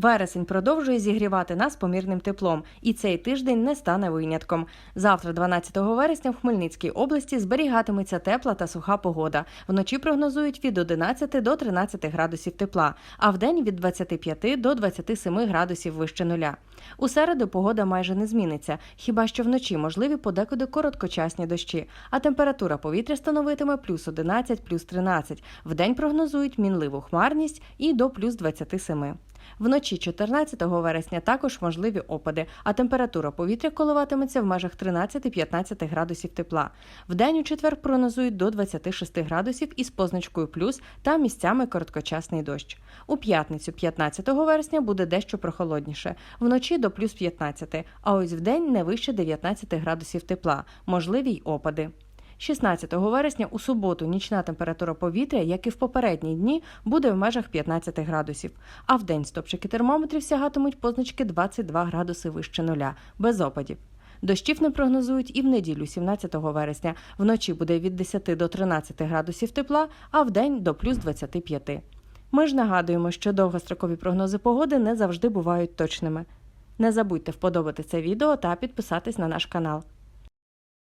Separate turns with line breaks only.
Вересень продовжує зігрівати нас помірним теплом, і цей тиждень не стане винятком. Завтра, 12 вересня, в Хмельницькій області зберігатиметься тепла та суха погода. Вночі прогнозують від 11 до 13 градусів тепла, а вдень від 25 до 27 градусів вище нуля. У середу погода майже не зміниться, хіба що вночі можливі подекуди короткочасні дощі, а температура повітря становитиме плюс 11, плюс 13. Вдень прогнозують мінливу хмарність і до плюс 27. Вночі 14 вересня також можливі опади, а температура повітря коливатиметься в межах 13-15 градусів тепла. Вдень у четвер прогнозують до 26 градусів із позначкою плюс та місцями короткочасний дощ. У п'ятницю 15 вересня буде дещо прохолодніше, вночі до плюс 15, а ось вдень не вище 19 градусів тепла, можливі й опади. 16 вересня у суботу нічна температура повітря, як і в попередні дні, буде в межах 15 градусів, а в день стопчики термометрів сягатимуть позначки 22 градуси вище нуля, без опадів. Дощів не прогнозують і в неділю, 17 вересня. Вночі буде від 10 до 13 градусів тепла, а в день до плюс 25. Ми ж нагадуємо, що довгострокові прогнози погоди не завжди бувають точними. Не забудьте вподобати це відео та підписатись на наш канал.